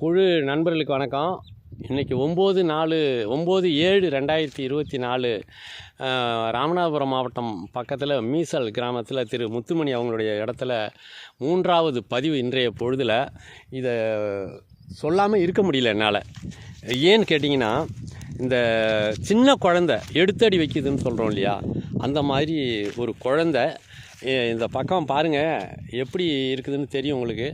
குழு நண்பர்களுக்கு வணக்கம். இன்றைக்கி ஒம்பது நாலு ஒம்பது ஏழு ரெண்டாயிரத்தி இருபத்தி நாலு ராமநாதபுரம் மாவட்டம் பக்கத்தில் மீசல் கிராமத்தில் திரு முத்துமணி அவங்களுடைய இடத்துல மூன்றாவது பதிவு இன்றைய பொழுதில் இதை சொல்லாமல் இருக்க முடியல என்னால். ஏன்னு கேட்டிங்கன்னா இந்த சின்ன குழந்த எடுத்தடி வைக்குதுன்னு சொல்கிறோம் இல்லையா? அந்த மாதிரி ஒரு குழந்த இந்த பக்கம் பாருங்கள் எப்படி இருக்குதுன்னு தெரியும் உங்களுக்கு?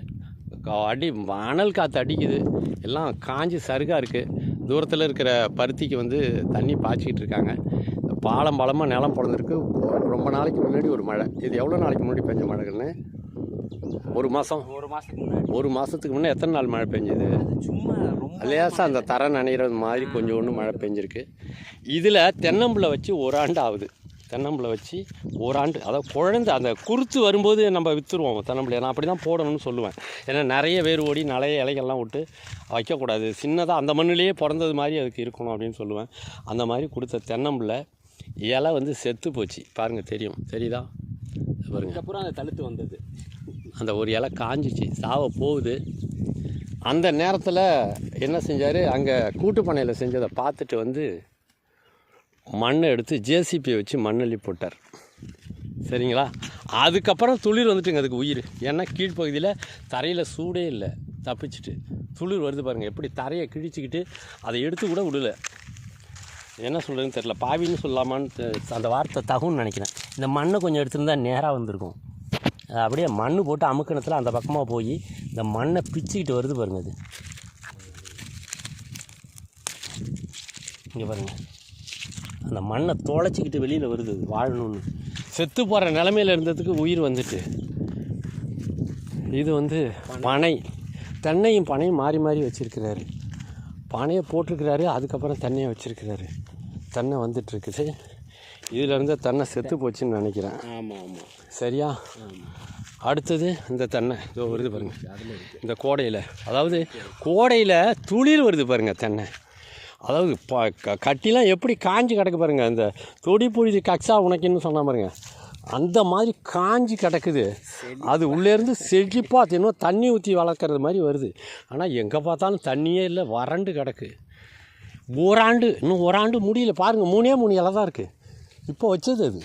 அடி அனல் காற்று அடிக்குது. எல்லாம் காஞ்சி சருகாக இருக்குது தூரத்தில் இருக்கிற பருத்திக்கு வந்து தண்ணி பாய்ச்சிக்கிட்டு இருக்காங்க. பாலம் பலமாக நிலம் பிறந்திருக்கு ரொம்ப நாளைக்கு முன்னாடி ஒரு மழை. இது எவ்வளோ நாளைக்கு முன்னாடி பெஞ்ச மழைகள்னு? ஒரு மாதம் ஒரு மாதத்துக்கு முன்னாடி. ஒரு மாதத்துக்கு முன்னே எத்தனை நாள் மழை பெஞ்சுது? சும்மா லேசாக அந்த தரை நனைகிறது மாதிரி கொஞ்சோண்டு மழை பெஞ்சிருக்கு. இதில் தென்னம்பிள்ளை வச்சு ஒரு ஆண்டு ஆகுது. தென்னம்பிள்ளை வச்சு ஓராண்டு அதாவது குழந்தை அந்த குருத்து வரும்போது நம்ம விற்றுருவோம் தென்னம்பிள்ளை நான் அப்படி தான் போடணும்னு சொல்லுவேன். ஏன்னா நிறைய வேர் ஓடி நிறைய இலைகள்லாம் விட்டு வைக்கக்கூடாது. சின்னதாக அந்த மண்ணிலேயே பிறந்தது மாதிரி அதுக்கு இருக்கணும் அப்படின்னு சொல்லுவேன். அந்த மாதிரி கொடுத்த தென்னம்பிள்ளை இலை வந்து செத்து போச்சு. பாருங்கள் தெரியும். தெரியுதா? பாருங்கள் அதுக்கப்புறம் அந்த தழுத்து வந்தது. அந்த ஒரு இலை காஞ்சிச்சு சாவ போகுது. அந்த நேரத்தில் என்ன செஞ்சார்? அங்கே கூட்டுப்பண்ணையில் செஞ்சதை பார்த்துட்டு வந்து மண்ணை எடுத்து ஜேசிபியை வச்சு மண்ணள்ளி போட்டார். சரிங்களா? அதுக்கப்புறம் துளிர் வந்துட்டுங்க அதுக்கு உயிர். ஏன்னா கீழ்ப்பகுதியில் தரையில் சூடே இல்லை. தப்பிச்சிட்டு. துளிர் வருது பாருங்கள் எப்படி தரையை கிழிச்சிக்கிட்டு அதை எடுத்து கூட விடல. என்ன சொல்கிறதுன்னு தெரில பாவின்னு சொல்லலாமான்னு அந்த வார்த்தை தகுன்னு நினைக்கிறேன். இந்த மண்ணை கொஞ்சம் எடுத்துருந்தா நேராக வந்திருக்கும். அப்படியே மண் போட்டு அமுக்கணத்தில் அந்த பக்கமாக போய் இந்த மண்ணை பிச்சுக்கிட்டு வருது பாருங்க அது. இங்கே பாருங்கள் அந்த மண்ணை தொலைச்சிக்கிட்டு வெளியில் வருது வாழணும்னு. செத்து போகிற நிலமையில இருந்ததுக்கு உயிர் வந்துட்டு. இது வந்து பனை. தென்னையும் பனையும் மாறி மாறி வச்சுருக்கிறாரு. பனையை போட்டிருக்கிறாரு அதுக்கப்புறம் தென்னையை வச்சுருக்கிறாரு. தென்னை வந்துட்டுருக்குது. இதில் இருந்த தென்னை செத்து போச்சுன்னு நினைக்கிறேன். ஆமாம் ஆமாம் சரியா? அடுத்தது இந்த தென்னை. இதோ வருது பாருங்க. இந்த கோடையில். அதாவது கோடையில் துளிர் வருது பாருங்க தென்னை. அதாவது ப க- கட்டிலாம் எப்படி காஞ்சி கிடக்கு பாருங்க. அந்த தொடி புழுதி கக்ஸா உனக்குன்னு சொன்ன பாருங்க. அந்த மாதிரி காஞ்சி கிடக்குது. அது உள்ளேருந்து செழிப்பாக தினம் தண்ணி ஊற்றி வளர்க்குறது மாதிரி வருது. ஆனால் எங்கே பார்த்தாலும் தண்ணியே இல்லை வறண்டு கிடக்கு. ஓராண்டு இன்னும் ஓராண்டு முடியல. பாருங்கள் மூணே மூணு இலை தான் இருக்குது இப்போ வச்சது அது.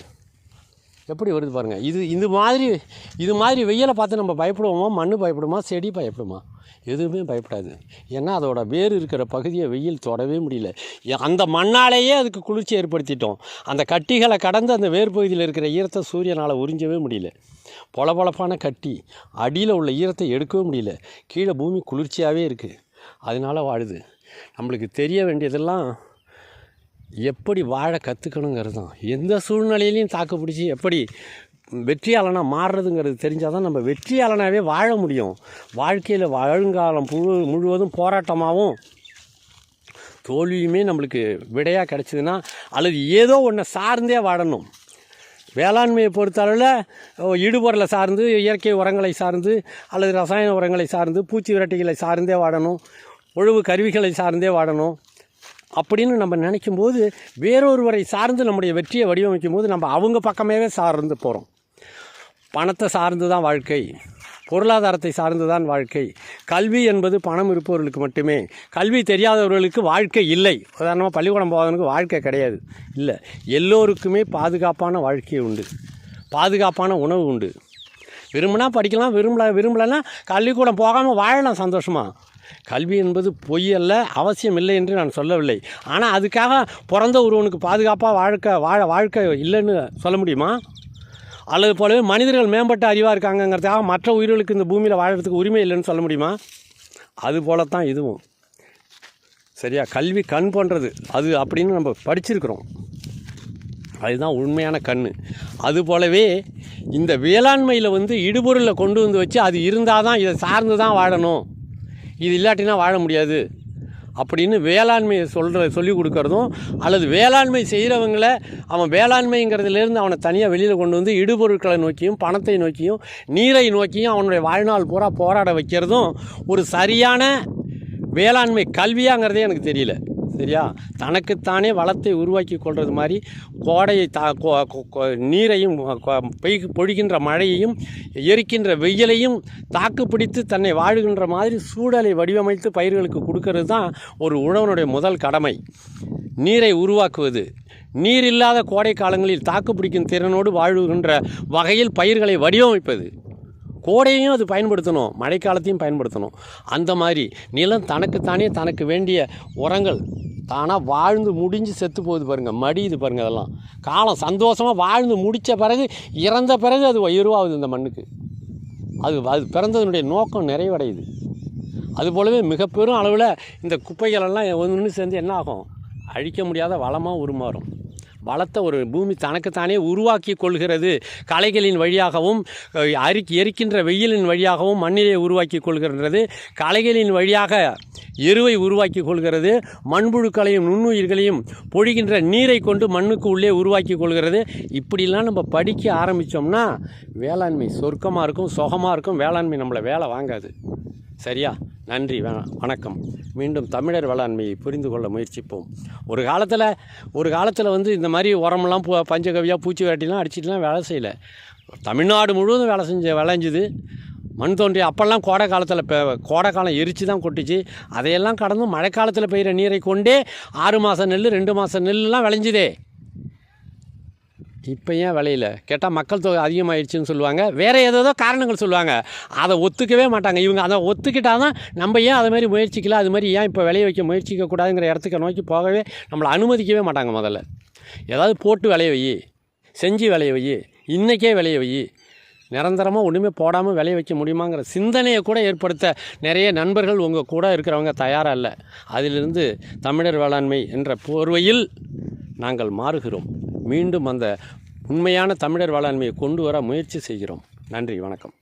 எப்படி வருது பாருங்கள் இது இது மாதிரி இது மாதிரி வெயிலை பார்த்து நம்ம பயப்படுவோமா மண் பயப்படுமா செடி பயப்படுமா? எதுவுமே பயப்படாது. ஏன்னா அதோட வேர் இருக்கிற பகுதியை வெயில் தொடவே முடியல. அந்த மண்ணாலேயே அதுக்கு குளிர்ச்சி ஏற்படுத்திட்டோம். அந்த கட்டிகளை கடந்து அந்த வேர் பகுதியில் இருக்கிற ஈரத்தை சூரியனால் உறிஞ்சவே முடியல. பொலபொலப்பான கட்டி அடியில் உள்ள ஈரத்தை எடுக்கவே முடியல. கீழே பூமி குளிர்ச்சியாகவே இருக்குது அதனால் வாழுது. நம்மளுக்கு தெரிய வேண்டியதெல்லாம் எப்படி வாழ கற்றுக்கணுங்கிறது தான் எந்த சூழ்நிலையிலையும் தாக்கு பிடிச்சி எப்படி வெற்றியாளனாக மாறுறதுங்கிறது தெரிஞ்சால் தான் நம்ம வெற்றியாளனாகவே வாழ முடியும். வாழ்க்கையில் வாழுங்காலம் முழு முழுவதும் போராட்டமாகவும் தோல்வியுமே நம்மளுக்கு விடையாக கிடச்சிதுன்னா அல்லது ஏதோ ஒன்றை சார்ந்தே வாழணும். வேளாண்மையை பொறுத்தளவில் இடுபொருளை சார்ந்து இயற்கை உரங்களை சார்ந்து அல்லது ரசாயன உரங்களை சார்ந்து பூச்சி விரட்டிகளை சார்ந்தே வாடணும் உழவு கருவிகளை சார்ந்தே வாடணும் அப்படின்னு நம்ம நினைக்கும் போது வேறொருவரை சார்ந்து நம்முடைய வெற்றியை வடிவமைக்கும் போது நம்ம அவங்க பக்கமேவே சார்ந்து போகிறோம் பணத்தை சார்ந்து தான் வாழ்க்கை. பொருளாதாரத்தை சார்ந்து தான் வாழ்க்கை. கல்வி என்பது பணம் இருப்பவர்களுக்கு மட்டுமே. கல்வி தெரியாதவர்களுக்கு வாழ்க்கை இல்லை. உதாரணமாக பள்ளிக்கூடம் போகிறவனுக்கு வாழ்க்கை கிடையாது. இல்லை எல்லோருக்குமே பாதுகாப்பான வாழ்க்கை உண்டு. பாதுகாப்பான உணவு உண்டு. விரும்பினா படிக்கலாம் விரும்பல விரும்பலைன்னா பள்ளிக்கூடம் போகாமல் வாழலாம் சந்தோஷமாக கல்வி என்பது பொய் அல்ல அவசியம் இல்லை என்று நான் சொல்லவில்லை. ஆனால் அதுக்காக பிறந்த ஒருவனுக்கு பாதுகாப்பாக வாழ்க்கை வாழ வாழ்க்கை இல்லைன்னு சொல்ல முடியுமா? அல்லது போலவே மனிதர்கள் மேம்பட்ட அறிவாக இருக்காங்கங்கிறதுக்காக மற்ற உயிர்களுக்கு இந்த பூமியில் வாழறதுக்கு உரிமை இல்லைன்னு சொல்ல முடியுமா? அது போலத்தான் இதுவும். சரியா? கல்வி கண் போன்றது. அது அப்படின்னு நம்ம படிச்சிருக்கிறோம். அதுதான் உண்மையான கண் அது போலவே இந்த வேளாண்மையில் வந்து இடுபொருளை கொண்டு வந்து வச்சு அது இருந்தால் தான் இதை சார்ந்து தான் வாழணும். இது இல்லாட்டினா வாழ முடியாது. அப்படின்னு வேளாண்மையை சொல்கிற சொல்லி கொடுக்கறதும் அல்லது வேளாண்மை செய்கிறவங்கள அவன் வேளாண்மைங்கிறதுலேருந்து அவனை தனியாக வெளியில் கொண்டு வந்து இடுபொருட்களை நோக்கியும் பணத்தை நோக்கியும் நீரை நோக்கியும் அவனுடைய வாழ்நாள் பூரா போராட வைக்கிறதும் ஒரு சரியான வேளாண்மை கல்வியாங்கிறதே எனக்கு தெரியல. சரியா? தனக்குத்தானே வளத்தை உருவாக்கி கொள்வது மாதிரி கோடையை தா கோ- நீரையும் பெய் பொழிகின்ற மழையையும் எரிக்கின்ற வெயிலையும் தாக்கு பிடித்து தன்னை வாழுகின்ற மாதிரி சூழலை வடிவமைத்து பயிர்களுக்கு கொடுக்கறது தான் ஒரு உழவனுடைய முதல் கடமை. நீரை உருவாக்குவது. நீர் இல்லாத கோடை காலங்களில் தாக்கு பிடிக்கும் திறனோடு வாழுகின்ற வகையில் பயிர்களை வடிவமைப்பது. கோடையையும் அது பயன்படுத்தணும் மழைக்காலத்தையும் பயன்படுத்தணும். அந்த மாதிரி நிலம் தனக்குத்தானே தனக்கு வேண்டிய உரங்கள் தானாக வாழ்ந்து முடிஞ்சு செத்து போகுது பாருங்கள் மடியுது பாருங்கள் அதெல்லாம். காலம் சந்தோஷமாக வாழ்ந்து முடித்த பிறகு இறந்த பிறகு அது உயர்வாகுது இந்த மண்ணுக்கு. அது அது பிறந்ததனுடைய நோக்கம் நிறைவடையுது. அதுபோலவே மிக பெரும் அளவில் இந்த குப்பைகளெல்லாம் ஒன்று சேர்ந்து என்ன ஆகும்? அழிக்க முடியாத வளமாக உருமாறும். பலத்த ஒரு பூமி தனக்குத்தானே உருவாக்கி கொள்கிறது. களைகளின் வழியாகவும் அரி எரிக்கின்ற வெயிலின் வழியாகவும் மண்ணிலே உருவாக்கி கொள்கின்றது. களைகளின் வழியாக எருவை உருவாக்கி கொள்கிறது. மண்புழுக்களையும் நுண்ணுயிர்களையும் பொழிகின்ற நீரை கொண்டு மண்ணுக்கு உள்ளே உருவாக்கி கொள்கிறது. இப்படிலாம் நம்ம படிக்க ஆரம்பித்தோம்னா வேளாண்மை சொர்க்கமாக இருக்கும் சுகமாக இருக்கும். வேளாண்மை நம்மளை வேலை வாங்காது. சரியா? நன்றி வணக்கம். மீண்டும் தமிழர் வேளாண்மையை புரிந்து கொள்ள முயற்சிப்போம். ஒரு காலத்தில் ஒரு காலத்தில் வந்து இந்த மாதிரி உரமெல்லாம் பூ பஞ்சகவியாக பூச்சி வேட்டிலாம் அடிச்சிட்டுலாம் வேலை செய்யலை. தமிழ்நாடு முழுவதும் வேலை செஞ்ச விளைஞ்சுது. மண் தோன்றி அப்போல்லாம் கோடை காலத்தில் இப்போ கோடை காலம் எரிச்சு தான் கொட்டுச்சு. அதையெல்லாம் கடந்து மழை காலத்தில் பெய்கிற நீரை கொண்டே ஆறு மாதம் நெல் ரெண்டு மாதம் நெல்லுலாம் விளைஞ்சுதே. இப்போ ஏன் விளையில? கேட்டால் மக்கள் தொகை அதிகமாகிடுச்சுன்னு சொல்லுவாங்க. வேறு ஏதேதோ காரணங்கள் சொல்லுவாங்க. அதை ஒத்துக்கவே மாட்டாங்க. இவங்க அதை ஒத்துக்கிட்டால் தான் நம்ம ஏன் அது மாதிரி முயற்சிக்கலாம் அது மாதிரி ஏன் இப்போ விளைய வைக்க முயற்சிக்க கூடாதுங்கிற இடத்துக்கு நோக்கி போகவே நம்மளை அனுமதிக்கவே மாட்டாங்க முதல்ல. ஏதாவது போட்டு விளைய வை. செஞ்சு விளைய வை. இன்றைக்கே விளைய வை. நிரந்தரமாக ஒன்றுமே போடாமல் விளைய வைக்க முடியுமாங்கிற சிந்தனையை கூட ஏற்படுத்த நிறைய நண்பர்கள் உங்கள் கூட இருக்கிறவங்க தயாராக இல்லை. அதிலிருந்து தமிழர் வேளாண்மை என்ற போர்வையில் நாங்கள் மாறுகிறோம். மீண்டும் அந்த உண்மையான தமிழர் வேளாண்மையை கொண்டு வர முயற்சி செய்கிறோம். நன்றி வணக்கம்.